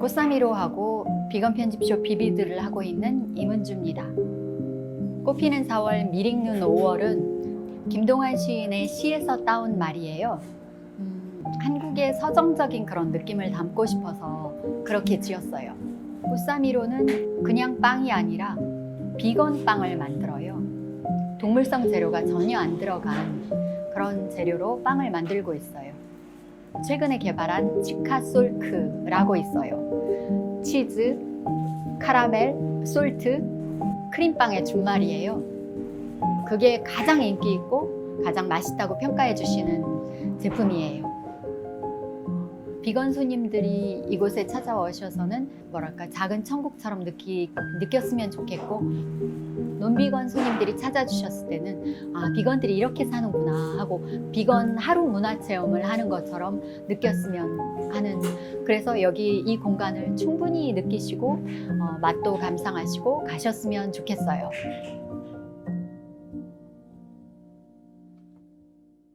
꽃사미로하고 비건 편집쇼 비비드를 하고 있는 이문주입니다. 꽃피는 4월 미릭눈 5월은 김동완 시인의 시에서 따온 말이에요. 음, 한국의 서정적인 그런 느낌을 담고 싶어서 그렇게 지었어요. 꽃사미로는 그냥 빵이 아니라 비건 빵을 만들어요. 동물성 재료가 전혀 안 들어간 그런 재료로 빵을 만들고 있어요. 최근에 개발한 치카솔크라고 있어요. 치즈, 카라멜, 솔트, 크림빵의 준말이에요. 그게 가장 인기 있고 가장 맛있다고 평가해 주시는 제품이에요. 비건 손님들이 이곳에 찾아오셔서는 뭐랄까 작은 천국처럼 느끼, 느꼈으면 좋겠고 논비건 손님들이 찾아주셨을 때는 아 비건들이 이렇게 사는구나 하고 비건 하루 문화 체험을 하는 것처럼 느꼈으면 하는 그래서 여기 이 공간을 충분히 느끼시고 어, 맛도 감상하시고 가셨으면 좋겠어요.